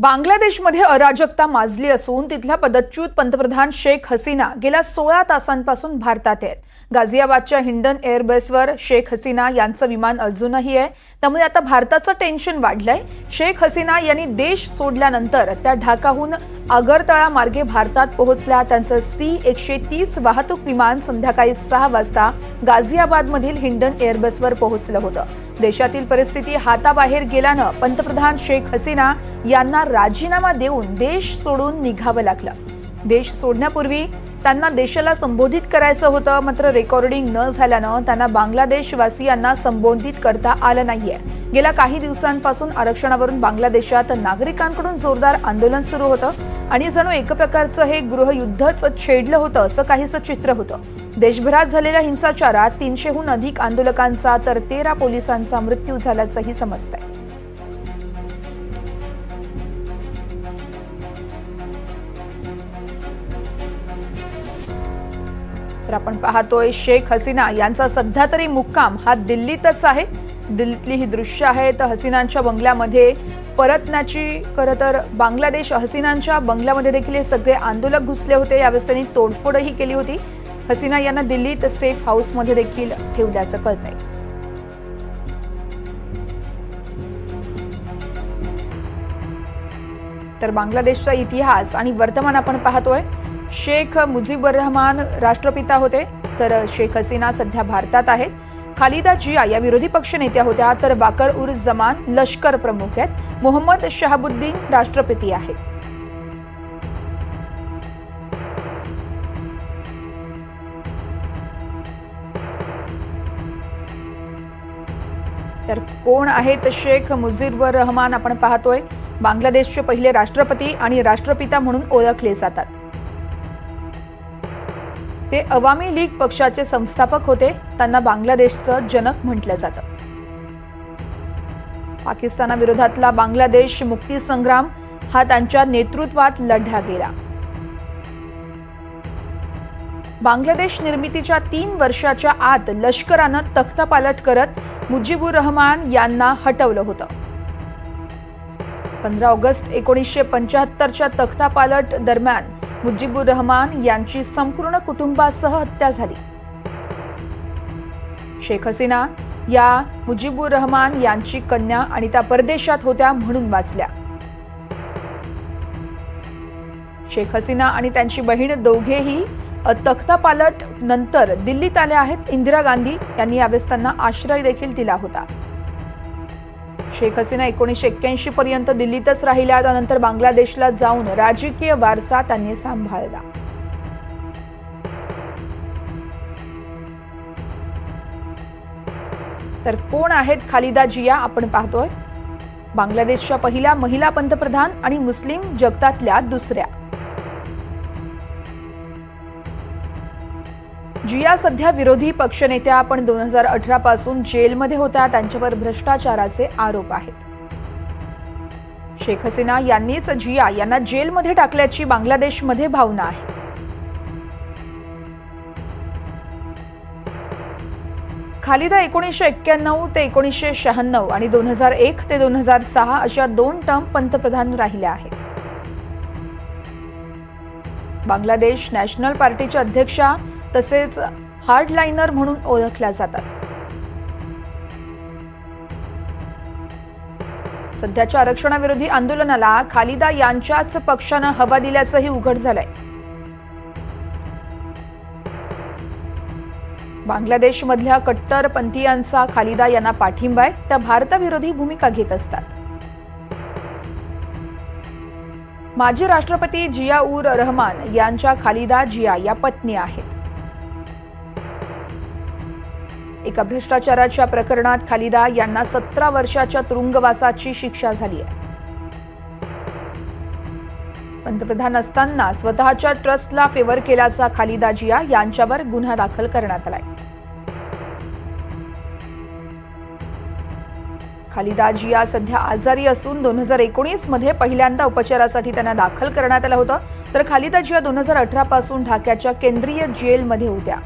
बांगलादेशमध्ये अराजकता माजली असून तिथल्या पदच्युत पंतप्रधान शेख हसीना गेल्या सोळा तासांपासून भारतात आहेत. गाझियाबादच्या हिंडन एअरबेसवर शेख हसीना यांचं विमान अजूनही आहे. त्यामुळे आता भारताचं टेन्शन वाढलंय. शेख हसीना यांनी देश सोडल्यानंतर त्या ढाकाहून आगरतळा मार्गे भारतात पोहोचल्या. त्यांचं सी एकशे तीस वाहतूक विमान संध्याकाळी सहा वाजता गाझियाबादमधील हिंडन एअरबेसवर पोहोचलं होतं. देशातील परिस्थिती हाताबाहेर गेल्यानं पंतप्रधान शेख हसीना यांना राजीनामा देऊन देश सोडून निघावं लागलं. देश सोडण्यापूर्वी त्यांना देशाला संबोधित करायचं होतं मात्र रेकॉर्डिंग न झाल्यानं त्यांना बांगलादेशवासियांना संबोधित करता आलं नाहीये. गेल्या काही दिवसांपासून आरक्षणावरून बांगलादेशात नागरिकांकडून जोरदार आंदोलन सुरू होतं आणि जणू एक प्रकारचं हे गृहयुद्धच छेडलं होतं असं काहीसं चित्र होतं. देशभरात झालेल्या हिंसाचारात तीनशेहून अधिक आंदोलकांचा तर तेरा पोलिसांचा मृत्यू झाल्याचंही समजतंय. तर आपण पाहतोय शेख हसीना यांचा सध्या तरी मुक्काम हा दिल्लीतच आहे. दिल्लीतली ही दृश्य आहेत हसीनांच्या बंगल्यामध्ये परतण्याची खरं तर बांगलादेश हसीनांच्या बंगल्यामध्ये देखील हे सगळे आंदोलक घुसले होते. यावेळेस त्यांनी तोडफोडही केली होती. हसीना यांना दिल्लीत सेफ हाऊसमध्ये देखील ठेवल्याचं कळतंय. तर बांगलादेशचा इतिहास आणि वर्तमान आपण पाहतोय. शेख मुजीबुर रहमान राष्ट्रपिता होते तर शेख हसीना सध्या भारतात आहेत. खालिदा जिया या विरोधी पक्ष नेत्या होत्या तर बाकर उर जमान लष्कर प्रमुख आहेत. मोहम्मद शहाबुद्दीन राष्ट्रपती आहेत. तर कोण आहेत शेख मुजीबुर रहमान? आपण पाहतोय बांगलादेशचे पहिले राष्ट्रपती आणि राष्ट्रपिता म्हणून ओळखले जातात. ते अवामी लीग पक्षाचे संस्थापक होते. त्यांना बांगलादेशचं जनक म्हटलं जातं. पाकिस्तानाविरोधातला बांगलादेश मुक्ती संग्राम हा त्यांच्या नेतृत्वात लढ्या गेला. बांगलादेश निर्मितीच्या तीन वर्षाच्या आत लष्करानं तख्तापालट करत मुजीबुर रहमान यांना हटवलं होतं. पंधरा ऑगस्ट एकोणीसशे पंच्याहत्तरच्या तख्तापालट दरम्यान मुजीबुर रहमान यांची संपूर्ण कुटुंबासह हत्या झाली. शेख हसीना या मुजीबुर रहमान यांची कन्या आणि त्या परदेशात होत्या म्हणून वाचल्या. शेख हसीना आणि त्यांची बहीण दोघेही तख्तापालट नंतर दिल्लीत आल्या आहेत. इंदिरा गांधी यांनी यावेळेस त्यांना आश्रय देखील दिला होता. शेख हसीना एकोणीसशे एक्क्याऐंशी पर्यंत दिल्लीतच राहिल्या. त्यानंतर बांगलादेशला जाऊन राजकीय वारसा त्यांनी सांभाळला. तर कोण आहेत खालिदा जिया? आपण पाहतोय. बांगलादेशच्या पहिल्या महिला पंतप्रधान आणि मुस्लिम जगतातल्या दुसऱ्या. जिया सध्या विरोधी पक्षनेत्या पण दोन हजार अठरा पासून जेलमध्ये होत्या त्यांच्यावर भ्रष्टाचाराचे आरोप आहेत. शेख हसीना यांनीच जिया यांना जेलमध्ये टाकल्याची बांगलादेशमध्ये भावना आहे. खालिदा एकोणीसशे एक्क्याण्णव ते एकोणीसशे शहाण्णव आणि दोन हजार एक ते दोन हजार सहा अशा दोन टर्म पंतप्रधान राहिल्या आहेत. बांगलादेश नॅशनल पार्टीच्या अध्यक्षा तसेच हार्डलायनर म्हणून ओळखल्या जातात. सध्याच्या आरक्षणाविरोधी आंदोलनाला खालिदा यांच्याच पक्षानं हवा दिल्याचंही उघड झालंय. बांगलादेशमधल्या कट्टरपंथीयांचा खालिदा यांना पाठिंबा आहे. त्या भारताविरोधी भूमिका घेत असतात. माजी राष्ट्रपती जिया उर रहमान यांच्या खालिदा जिया या पत्नी आहेत. एका भ्रष्टाचाराच्या प्रकरणात खालिदा यांना सतरा वर्षाच्या तुरुंगवासाची शिक्षा झाली आहे. पंतप्रधान असताना स्वतःच्या ट्रस्टला फेवर केल्याचा खालिदा जिया यांच्यावर गुन्हा दाखल करण्यात आलाय. खालिदा जिया सध्या आजारी असून दोन हजार एकोणीसमध्ये पहिल्यांदा उपचारासाठी त्यांना दाखल करण्यात आलं होतं. तर खालिदा जिया दोन हजार अठरा पासून ढाक्याच्या केंद्रीय जेलमध्ये होत्या.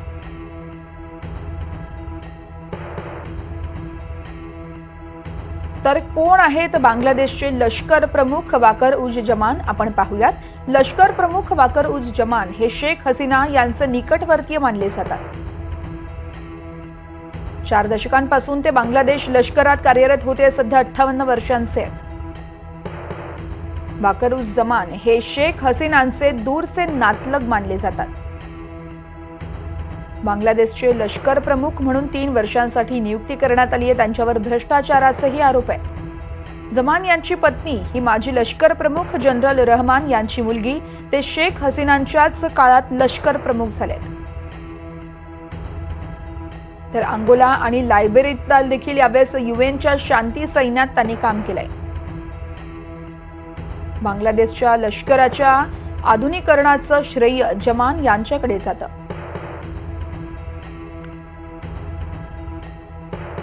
तर कोण आहेत बांगलादेशचे लष्कर प्रमुख वाकर उज जमान? आपण पाहूयात. लष्कर प्रमुख वाकर उज जमान हे शेख हसीना यांचं निकटवर्तीय मानले जातात. चार दशकांपासून ते बांगलादेश लष्करात कार्यरत होते सध्या अठ्ठावन्न वर्षांचे आहेत. उज जमान हे शेख हसीनांचे दूरचे नातलग मानले जातात. बांगलादेशचे लष्कर प्रमुख म्हणून तीन वर्षांसाठी नियुक्ती करण्यात आली आहे. त्यांच्यावर भ्रष्टाचाराचेही आरोप आहेत. जमान यांची पत्नी ही माजी लष्कर प्रमुख जनरल रहमान यांची मुलगी. ते शेख हसीनांच्याच काळात लष्कर प्रमुख झालेत. तर अंगोला आणि लायब्ररीतला देखील यावेळेस युएनच्या शांती सैन्यात त्यांनी काम केलंय. बांगलादेशच्या लष्कराच्या आधुनिकरणाचं श्रेय जमान यांच्याकडे जातं.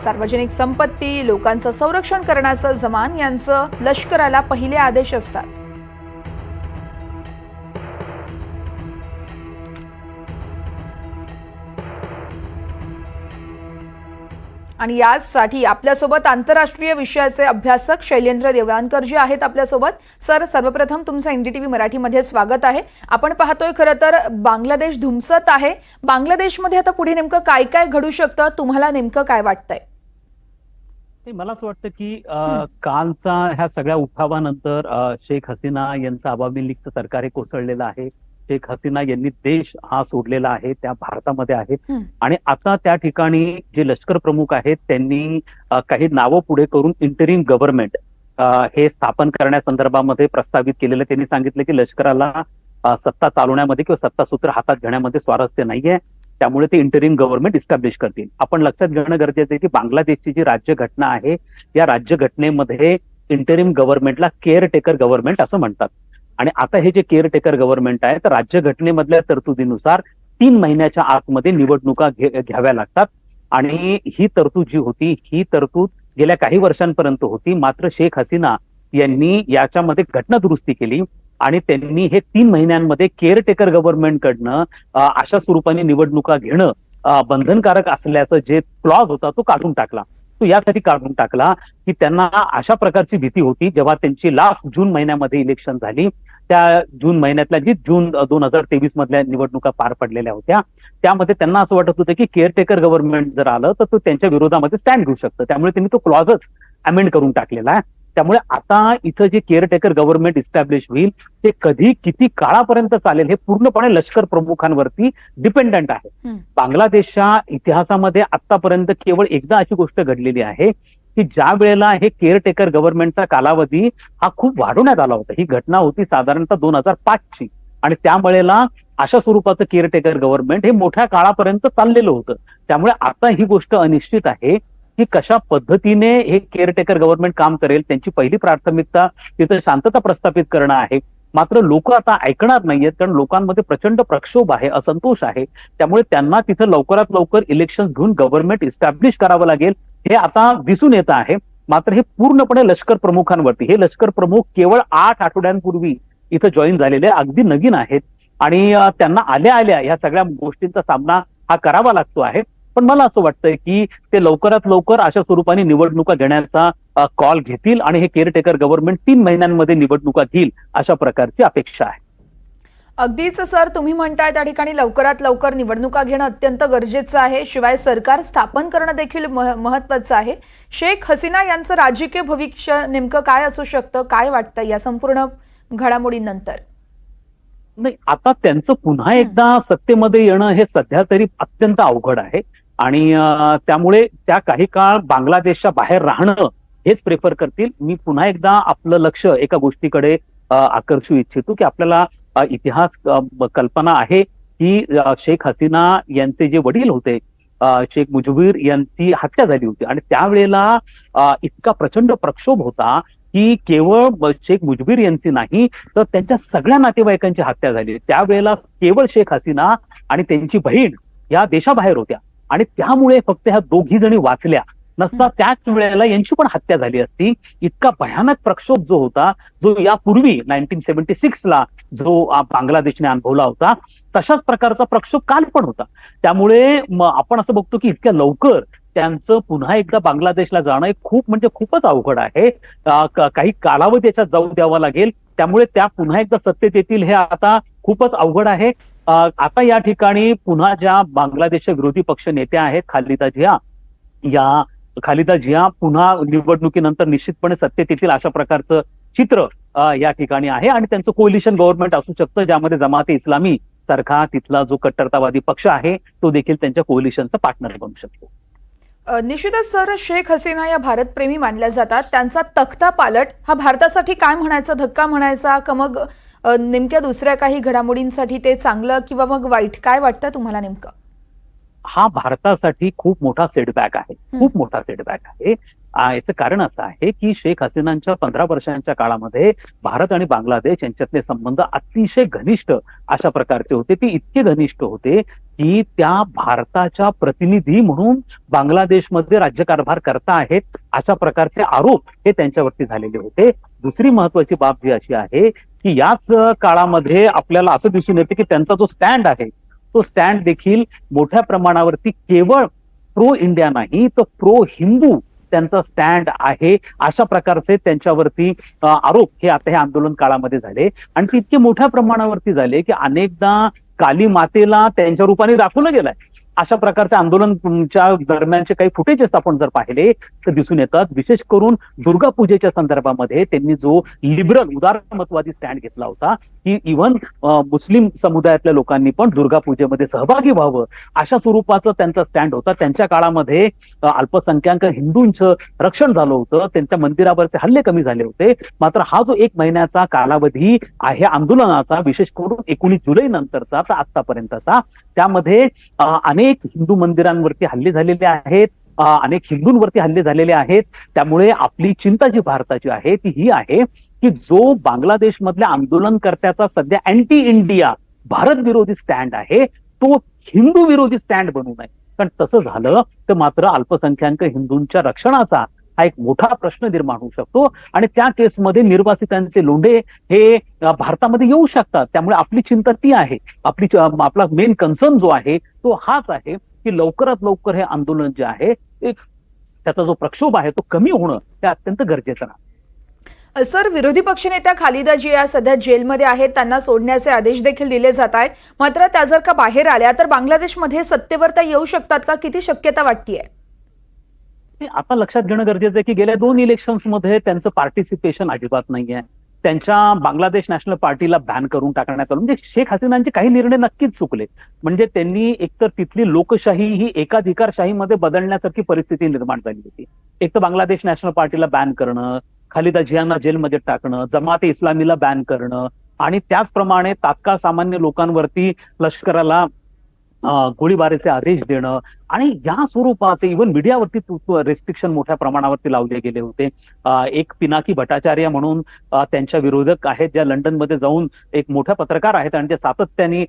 सार्वजनिक संपत्ती लोकांचं संरक्षण करण्याचं जमान यांचं लष्कराला पहिले आदेश असतात. आणि यासाठी आपल्यासोबत आंतरराष्ट्रीय विषयाचे अभ्यासक शैलेंद्र देवळानकर जे आहेत आपल्यासोबत. सर सर्वप्रथम तुमचं एनडीटीव्ही मराठीमध्ये स्वागत आहे. आपण पाहतोय खरं तर बांगलादेश धुमसत आहे. बांगलादेशमध्ये आता पुढे नेमकं काय काय घडू शकतं? तुम्हाला नेमकं काय वाटतंय? मला असं वाटतं की कालचा ह्या सगळ्या उठावानंतर शेख हसीना यांचं अवामी लीगचं सरकार हे कोसळलेलं आहे. शेख हसीना यांनी देश हा सोडलेला आहे त्या भारतामध्ये आहेत हम्म. आणि आता त्या ठिकाणी जे लष्कर प्रमुख आहेत त्यांनी काही नावं पुढे करून इंटरिम गव्हर्नमेंट हे स्थापन करण्यासंदर्भामध्ये प्रस्तावित केलेलं. त्यांनी सांगितलं की लष्कराला सत्ता चालवण्यामध्ये किंवा सत्ता सूत्र हातात घेण्यामध्ये स्वारस्य नाहीये. त्यामुळे ते इंटरिम गव्हर्नमेंट इस्टॅब्लिश करतील. आपण लक्षात घेणं गरजेचं आहे की बांगलादेशची जी राज्य घटना आहे या राज्य घटनेमध्ये इंटरिम गव्हर्नमेंटला केअर टेकर गव्हर्नमेंट असं म्हणतात. आणि आता हे जे केअर टेकर गव्हर्नमेंट आहे तर राज्य घटनेमधल्या तरतुदीनुसार तीन महिन्याच्या आतमध्ये निवडणुका घ्याव्या लागतात. आणि ही तरतूद जी होती ही तरतूद गेल्या काही वर्षांपर्यंत होती. मात्र शेख हसीना यांनी याच्यामध्ये घटना दुरुस्ती केली. आणि त्यांनी हे तीन महिन्यांमध्ये केअरटेकर गव्हर्नमेंटकडनं अशा स्वरूपाने निवडणुका घेणं बंधनकारक असल्याचं जे क्लॉज होता तो काढून टाकला. तो यासाठी काढून टाकला की त्यांना अशा प्रकारची भीती होती. जेव्हा त्यांची लास्ट जून महिन्यामध्ये इलेक्शन झाली त्या जून महिन्यातल्या जी जून दोन हजार तेवीस मधल्या निवडणुका पार पडलेल्या होत्या त्यामध्ये त्यांना असं वाटत होतं की केअरटेकर गव्हर्नमेंट जर आलं तर तो त्यांच्या विरोधामध्ये स्टँड घेऊ शकतं. त्यामुळे त्यांनी तो क्लॉजच अमेंड करून टाकलेला आहे. त्यामुळे आता इथं जे केअरटेकर गव्हर्नमेंट इस्टॅब्लिश होईल ते कधी किती काळापर्यंत चालेल हे पूर्णपणे लष्कर प्रमुखांवरती डिपेंडंट आहे. बांगलादेशच्या इतिहासामध्ये आतापर्यंत केवळ एकदा अशी गोष्ट घडलेली आहे की ज्या वेळेला हे केअरटेकर गव्हर्नमेंटचा कालावधी हा खूप वाढवण्यात आला होता. ही घटना होती साधारणतः दोन हजार पाचची. आणि त्यावेळेला अशा स्वरूपाचं केअरटेकर गव्हर्नमेंट हे मोठ्या काळापर्यंत चाललेलं होतं. त्यामुळे आता ही गोष्ट अनिश्चित आहे. की कशा पद्धतीने हे केअरटेकर गव्हर्नमेंट काम करेल त्यांची पहिली प्राथमिकता तिथं शांतता प्रस्थापित करणं आहे. मात्र लोक आता ऐकणार नाहीयेत कारण लोकांमध्ये प्रचंड प्रक्षोभ आहे असंतोष आहे. त्यामुळे त्यांना तिथं लवकरात लवकर इलेक्शन घेऊन गव्हर्नमेंट इस्टॅब्लिश करावं लागेल हे आता दिसून येत आहे. मात्र हे पूर्णपणे लष्कर प्रमुखांवरती हे लष्कर प्रमुख केवळ आठ आठवड्यांपूर्वी इथं जॉईन झालेले अगदी नवीन आहेत. आणि त्यांना आल्या आल्या ह्या सगळ्या गोष्टींचा सामना हा करावा लागतो आहे. पण मला असं वाटतंय की ते लवकरात लवकर अशा स्वरूपाने निवडणुका घेण्याचा कॉल घेतील आणि हे केअरटेकर गव्हर्नमेंट तीन महिन्यांमध्ये निवडणुका घेईल अशा प्रकारची अपेक्षा आहे. अगदीच सर तुम्ही म्हणताय त्या ठिकाणी लवकरात लवकर निवडणुका घेणं अत्यंत गरजेचं आहे. शिवाय सरकार स्थापन करणं देखील मह- महत्वाचं आहे. शेख हसीना यांचं राजकीय भविष्य नेमकं काय असू शकतं? काय वाटतं या संपूर्ण घडामोडींनंतर? नाही आता त्यांचं पुन्हा एकदा सत्तेमध्ये येणं हे सध्या तरी अत्यंत अवघड आहे. आणि त्यामुळे त्या काही काळ बांगलादेशच्या बाहेर राहणं हेच प्रेफर करतील. मी पुन्हा एकदा आपलं लक्ष एका गोष्टीकडे आकर्षू इच्छितो की आपल्याला इतिहास कल्पना आहे की शेख हसीना यांचे जे वडील होते शेख मुजबीर यांची हत्या झाली होती. आणि त्यावेळेला इतका प्रचंड प्रक्षोभ होता की केवळ शेख मुजबीर यांची नाही तर त्यांच्या सगळ्या नातेवाईकांची हत्या झाली. त्यावेळेला केवळ शेख हसीना आणि त्यांची बहीण या देशाबाहेर होत्या. आणि त्यामुळे फक्त ह्या दोघी जणी वाचल्या. नसता त्याच वेळेला यांची पण हत्या झाली असती. इतका भयानक प्रक्षोभ जो होता जो यापूर्वी नाईन्टीन सेव्हन्टी सिक्सला जो आ, बांगलादेशने अनुभवला होता तशाच प्रकारचा प्रक्षोभ काल पण होता. त्यामुळे आपण असं बघतो की इतक्या लवकर त्यांचं पुन्हा एकदा बांगलादेशला जाणं हे खूप म्हणजे खूपच अवघड आहे. काही कालावधी त्याच्यात जाऊ द्यावा लागेल. त्यामुळे त्या पुन्हा एकदा सत्तेत येतील हे आता खूपच अवघड आहे. आता या ठिकाणी पुन्हा ज्या बांगलादेशच्या विरोधी पक्ष नेत्या आहेत खालिदा जिया या खालिदा जिया पुन्हा निवडणुकीनंतर निश्चितपणे सत्तेत येतील अशा प्रकारचं चित्र या ठिकाणी आहे. आणि त्यांचं कोलिशन गव्हर्नमेंट असू शकतं ज्यामध्ये जमाते इस्लामी सारखा तिथला जो कट्टरतावादी पक्ष आहे तो देखील त्यांच्या कोलिशनचा पार्टनर बनू शकतो. निश्चितच सर शेख हसीना या भारतप्रेमी मानल्या जातात. त्यांचा तख्ता पालट हा भारतासाठी काय म्हणायचा धक्का म्हणायचा का मग नेमक्या दुसऱ्या काही घडामोडींसाठी ते चांगलं किंवा मग वाईट काय वाटतं तुम्हाला नेमकं? हा भारतासाठी खूप मोठा सेटबॅक आहे. खूप मोठा सेटबॅक आहे. याचं कारण असं आहे की शेख हसीनांच्या पंधरा वर्षांच्या काळामध्ये भारत आणि बांगलादेश यांच्यातले संबंध अतिशय घनिष्ठ अशा प्रकारचे होते. ते इतके घनिष्ठ होते की त्या भारताच्या प्रतिनिधी म्हणून बांगलादेशमध्ये राज्यकारभार करता आहेत अशा प्रकारचे आरोप हे त्यांच्यावरती झालेले होते. दुसरी महत्वाची बाब जी अशी आहे की याच काळामध्ये आपल्याला असं दिसून येते की त्यांचा जो स्टँड आहे तो स्टँड देखील मोठ्या प्रमाणावरती केवळ प्रो इंडिया नाही तर प्रो हिंदू त्यांचा स्टँड आहे. अशा प्रकारचे त्यांच्यावरती आरोप हे आता हे आंदोलन काळामध्ये झाले. आणि ते इतके मोठ्या प्रमाणावरती झाले की अनेकदा काली मातेला त्यांच्या रूपाने दाखवलं गेलंय. अशा प्रकारचे आंदोलनच्या दरम्यानचे काही फुटेजेस आपण जर पाहिले तर दिसून येतात. विशेष करून दुर्गा पूजेच्या संदर्भामध्ये त्यांनी जो लिबरल उदारमतवादी स्टँड घेतला होता की इव्हन मुस्लिम समुदायातल्या लोकांनी पण दुर्गा पूजेमध्ये सहभागी व्हावं अशा स्वरूपाचं त्यांचा स्टँड होता. त्यांच्या काळामध्ये अल्पसंख्याक हिंदूंचं रक्षण झालं होतं. त्यांच्या मंदिरावरचे हल्ले कमी झाले होते. मात्र हा जो एक महिन्याचा कालावधी आहे आंदोलनाचा विशेष करून एकोणीस जुलै नंतरचा तर आतापर्यंतचा त्यामध्ये अनेक अनेक हिंदू मंदिरांवरती हल्ले झालेले आहेत अनेक हिंदूंवरती हल्ले झालेले आहेत. त्यामुळे आपली चिंता जी भारताची आहे ती ही आहे की जो बांगलादेशमधल्या आंदोलनकर्त्याचा सध्या अँटी इंडिया भारत विरोधी स्टँड आहे तो हिंदू विरोधी स्टँड बनू नये. कारण तसं झालं तर मात्र अल्पसंख्याक हिंदूंच्या रक्षणाचा हा एक मोठा प्रश्न निर्माण होऊ शकतो. आणि त्या केसमध्ये निर्वासितांचे लोंढे हे भारतामध्ये येऊ शकतात. त्यामुळे आपली चिंता ती आहे. आपली आपला मेन कन्सर्न जो आहे तो हाच आहे की लवकरात लवकर हे आंदोलन जे आहे त्याचा जो प्रक्षोभ आहे तो कमी होणं हे अत्यंत गरजेचं आहे सर विरोधी पक्षनेत्या खालिदा जिया सध्या जेलमध्ये आहेत. त्यांना सोडण्याचे आदेश देखील दिले जात आहेत. मात्र त्या जर का बाहेर आल्या तर बांगलादेशमध्ये सत्तेवर त्या येऊ शकतात का? किती शक्यता वाटतीये? आता लक्षात घेणं गरजेचं आहे की गेल्या दोन इलेक्शन्समध्ये त्यांचं पार्टिसिपेशन अजिबात नाहीये. त्यांच्या बांगलादेश नॅशनल पार्टीला बॅन करून टाकण्यात आलं. म्हणजे शेख हसीनांचे काही निर्णय नक्कीच चुकले. म्हणजे त्यांनी एकतर तिथली लोकशाही ही एकाधिकारशाहीमध्ये बदलण्यासारखी परिस्थिती निर्माण झाली होती. एक तर बांगलादेश नॅशनल पार्टीला बॅन करणं खालिदा जियांना जेलमध्ये टाकणं जमाते इस्लामीला बॅन करणं आणि त्याचप्रमाणे तात्काळ सामान्य लोकांवरती लष्कराला गोळीबारीचे गोळीबाराचे आदेश देणं आणि या स्वरूपाचे इव्हन मीडियावरती रेस्ट्रिक्शन मोठ्या प्रमाणावरती लावले गेले होते. एक पिनाकी भट्टाचार्य म्हणून त्यांच्या विरोधक आहेत ज्या लंडनमध्ये जाऊन एक मोठ्या पत्रकार आहेत आणि ते सातत्याने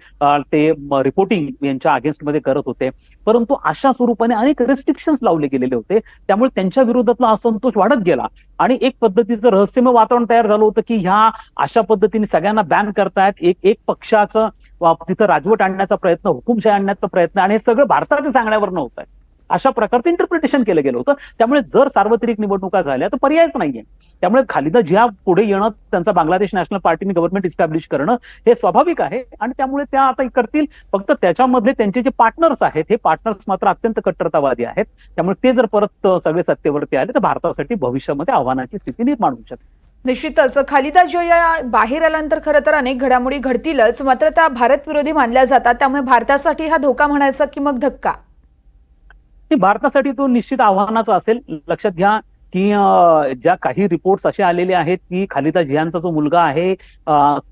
ते रिपोर्टिंग यांच्या अगेन्स्टमध्ये करत होते. परंतु अशा स्वरूपाने अनेक रेस्ट्रिक्शन्स लावले गेलेले होते. त्यामुळे त्यांच्या विरोधातला असंतोष वाढत गेला. आणि एक पद्धतीचं रहस्यमय वातावरण तयार झालं होतं की ह्या अशा पद्धतीने सगळ्यांना बॅन करतायत. एक एक पक्षाचं तिथं राजवट आणण्याचा प्रयत्न हुकुमशाही आणण्याचा प्रयत्न आणि हे सगळं भारताच्या सांगण्यावर नव्हतं. अशा प्रकारचं इंटरप्रिटेशन केलं गेलं होतं. त्यामुळे जर सार्वत्रिक निवडणुका झाल्या तर पर्यायच नाहीये. त्यामुळे खालिदा जिया पुढे येणं त्यांचा बांगलादेश नॅशनल पार्टीने गव्हर्नमेंट इस्टॅब्लिश करणं हे स्वाभाविक आहे. आणि त्यामुळे त्या आता करतील. फक्त त्याच्यामधले त्यांचे जे पार्टनर्स आहेत हे पार्टनर्स मात्र अत्यंत कट्टरतावादी आहेत. त्यामुळे ते जर परत सगळे सत्तेवरती आले तर भारतासाठी भविष्यामध्ये आव्हानाची स्थिती निर्माण होऊ शकते. निश्चितच. खालिदा जोया बाहेर आल्यानंतर खरं तर अनेक घडामोडी घडतीलच. मात्र त्या भारत विरोधी मानल्या जातात. त्यामुळे भारतासाठी हा धोका म्हणायचा की मग धक्का? भारतासाठी तो निश्चित आव्हानाचा असेल. लक्षात घ्या की ज्या काही रिपोर्ट्स असे आलेले आहेत की खालिदा जियांचा जो मुलगा आहे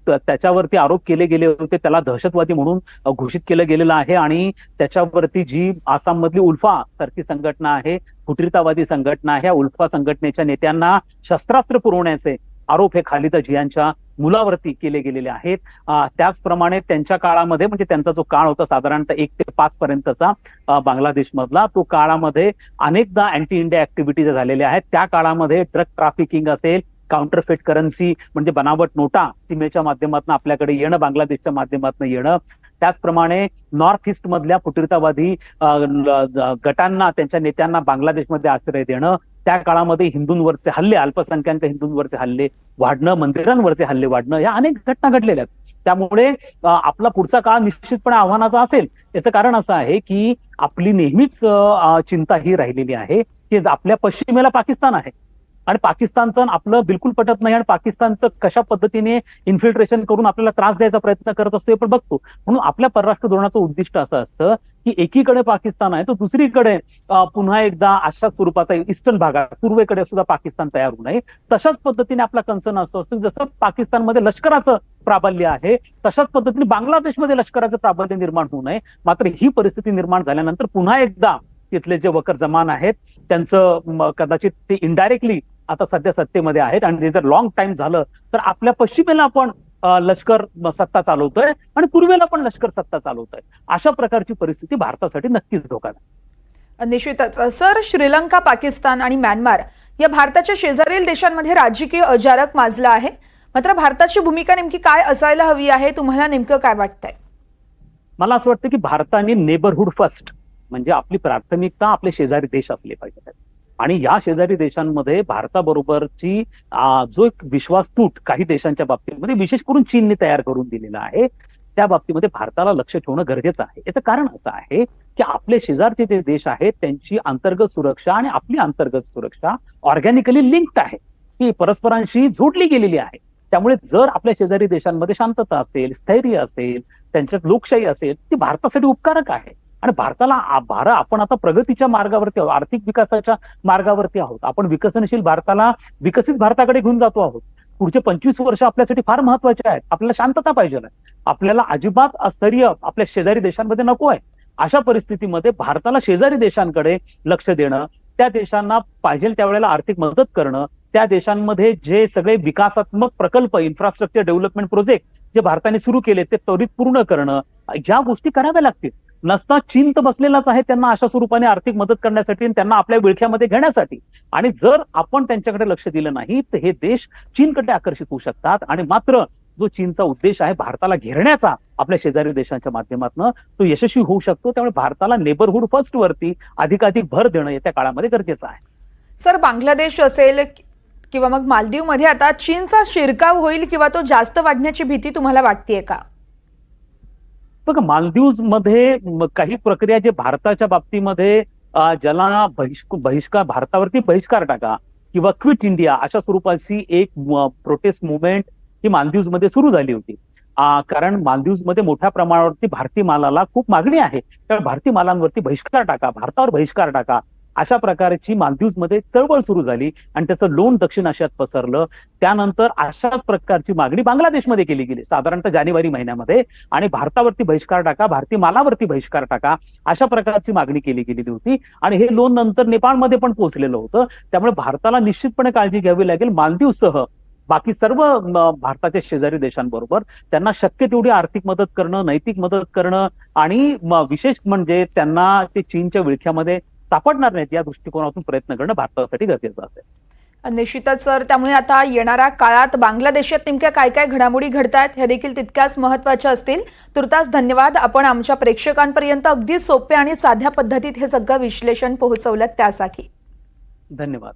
त्याच्यावरती आरोप केले गेले होते. त्याला दहशतवादी म्हणून घोषित केलं गेलेलं आहे आणि त्याच्यावरती जी आसाममधली उल्फा सारखी संघटना आहे फुटीरतावादी संघटना आहे, ह्या उल्फा संघटनेच्या नेत्यांना शस्त्रास्त्र पुरवण्याचे आरोप हे खालिदा जियांच्या मुलावरती केले गेलेले आहेत. त्याचप्रमाणे त्यांच्या काळामध्ये म्हणजे त्यांचा जो काळ होता साधारणतः एक ते पाच पर्यंतचा बांगलादेशमधला तो काळामध्ये अनेकदा अँटी इंडिया ऍक्टिव्हिटीज झालेल्या आहेत. त्या काळामध्ये ड्रग ट्राफिकिंग असेल काउंटरफेट करन्सी म्हणजे बनावट नोटा सीमेच्या माध्यमातून आपल्याकडे येणं बांगलादेशच्या माध्यमातून येणं. त्याचप्रमाणे नॉर्थ ईस्ट मधल्या फुटीरतावादी गटांना त्यांच्या नेत्यांना बांगलादेशमध्ये आश्रय देणं. त्या काळामध्ये हिंदूंवरचे हल्ले अल्पसंख्याक हिंदूंवरचे हल्ले वाढणं मंदिरांवरचे हल्ले वाढणं या अनेक घटना घडलेल्या आहेत. त्यामुळे आपला पुढचा काळ निश्चितपणे आव्हानाचा असेल. याचं कारण असं आहे की आपली नेहमीच चिंता ही राहिलेली आहे की आपल्या पश्चिमेला पाकिस्तान आहे. आणि पाकिस्तानचं आपलं बिलकुल पटत नाही आणि पाकिस्तानचं कशा पद्धतीने इन्फिल्ट्रेशन करून आपल्याला त्रास द्यायचा प्रयत्न करत असतो हे पण बघतो. म्हणून आपल्या परराष्ट्र धोरणाचं उद्दिष्ट असं असतं की एकीकडे पाकिस्तान आहे तर दुसरीकडे पुन्हा एकदा अशाच स्वरूपाचा ईस्टर्न भागात पूर्वेकडे सुद्धा पाकिस्तान तयार होऊ नये. तशाच पद्धतीने आपला कन्सर्न असं असतं जसं पाकिस्तानमध्ये लष्कराचं प्राबल्य आहे तशाच पद्धतीने बांगलादेशमध्ये लष्कराचं प्राबल्य निर्माण होऊ नये. मात्र ही परिस्थिती निर्माण झाल्यानंतर पुन्हा एकदा तिथले जे वकर जमान आहेत त्यांचं कदाचित ते इनडायरेक्टली आता सध्या सत्तेमध्ये आहेत आणि ते जर लॉंग टाइम झालं तर आपल्या पश्चिमेला आपण लष्कर सत्ता चालवतोय आणि पूर्वेला पण लष्कर सत्ता चालवतोय. अशा प्रकारची परिस्थिती भारतासाठी नक्कीच धोकादायक. निश्चितच. सर श्रीलंका पाकिस्तान आणि म्यानमार या भारताच्या शेजारील देशांमध्ये राजकीय अजारक माजला आहे. मात्र भारताची भूमिका नेमकी काय असायला हवी आहे? तुम्हाला नेमकं काय वाटतंय? मला असं वाटतं की भारताने नेबरहुड फर्स्ट म्हणजे आपली प्राथमिकता आपले शेजारी देश असले पाहिजेत आणि या शेजारी देशांमध्ये भारताबरोबरची जो एक विश्वास तूट काही देशांच्या बाबतीमध्ये विशेष करून चीनने तयार करून दिलेला आहे त्या बाबतीमध्ये भारताला लक्ष ठेवणं गरजेचं आहे. याचं कारण असं आहे की आपले शेजारचे जे देश आहेत त्यांची अंतर्गत सुरक्षा आणि आपली अंतर्गत सुरक्षा ऑर्गॅनिकली लिंक्ड आहे. ती परस्परांशी जोडली गेलेली आहे. त्यामुळे जर आपल्या शेजारी देशांमध्ये शांतता असेल स्थैर्य असेल त्यांच्यात लोकशाही असेल ती भारतासाठी उपकारक आहे. आणि भारताला भारत आपण आता प्रगतीच्या मार्गावरती आहोत आर्थिक विकासाच्या मार्गावरती आहोत. आपण विकसनशील भारताला विकसित भारताकडे घेऊन जातो आहोत. पुढचे पंचवीस वर्ष आपल्यासाठी फार महत्त्वाचे आहेत. आपल्याला शांतता पाहिजे आहे. आपल्याला अजिबात स्थैर्य आपल्या शेजारी देशांमध्ये नको आहे. अशा परिस्थितीमध्ये भारताला शेजारी देशांकडे लक्ष देणं त्या देशांना पाहिजे त्यावेळेला आर्थिक मदत करणं त्या देशांमध्ये जे सगळे विकासात्मक प्रकल्प इन्फ्रास्ट्रक्चर डेव्हलपमेंट प्रोजेक्ट जे भारताने सुरू केले ते त्वरित पूर्ण करणं या गोष्टी कराव्या लागतील. नसता चीन तर बसलेलाच आहे त्यांना अशा स्वरूपाने आर्थिक मदत करण्यासाठी आणि त्यांना आपल्या विळख्यामध्ये घेण्यासाठी. आणि जर आपण त्यांच्याकडे लक्ष दिलं नाही तर हे देश चीनकडे आकर्षित होऊ शकतात. आणि मात्र जो चीनचा उद्देश आहे भारताला घेरण्याचा आपल्या शेजारी देशांच्या माध्यमातून तो यशस्वी होऊ शकतो. त्यामुळे भारताला नेबरहुड फर्स्ट वरती अधिकाधिक भर देणं येत्या काळामध्ये गरजेचं आहे. सर बांगलादेश असेल किंवा मग मालदीवमध्ये आता चीनचा शिरकाव होईल किंवा तो जास्त वाढण्याची भीती तुम्हाला वाटतेय का? बघा मालदीव्समध्ये काही प्रक्रिया जे भारताच्या बाबतीमध्ये ज्याला बहिष्कार भारतावरती बहिष्कार टाका किंवा क्विट इंडिया अशा स्वरूपाची एक प्रोटेस्ट मुवमेंट ही मालदीव्समध्ये सुरू झाली होती. कारण मालदीव्समध्ये मोठ्या प्रमाणावरती भारतीय मालाला खूप मागणी आहे. त्यामुळे भारतीय मालांवरती बहिष्कार टाका भारतावर बहिष्कार टाका. अशा प्रकारची मालदीवमध्ये चळवळ सुरू झाली आणि त्याचं लोण दक्षिण आशियात पसरलं. त्यानंतर अशाच प्रकारची मागणी बांगलादेशमध्ये केली गेली. साधारणतः जानेवारी महिन्यामध्ये. आणि भारतावरती बहिष्कार टाका भारतीय मालावरती बहिष्कार टाका अशा प्रकारची मागणी केली गेलेली होती. आणि हे लोन नंतर नेपाळमध्ये पण पोहोचलेलं होतं. त्यामुळे भारताला निश्चितपणे काळजी घ्यावी लागेल. मालदीवसह बाकी सर्व भारताच्या शेजारी देशांबरोबर त्यांना शक्य तेवढी आर्थिक मदत करणं नैतिक मदत करणं आणि विशेष म्हणजे त्यांना ते चीनच्या विळख्यामध्ये सापडणार नाहीत या दृष्टिकोनातून प्रयत्न करणं भारतासाठी गरजेचं असेल. निश्चितच सर. त्यामुळे आता येणाऱ्या काळात बांगलादेशात नेमक्या काय काय घडामोडी घडतायत ह्या देखील तितक्याच महत्त्वाच्या असतील. तुर्तास धन्यवाद. आपण आमच्या प्रेक्षकांपर्यंत अगदी सोपे आणि साध्या पद्धतीत हे सगळं विश्लेषण पोहोचवलं त्यासाठी. धन्यवाद.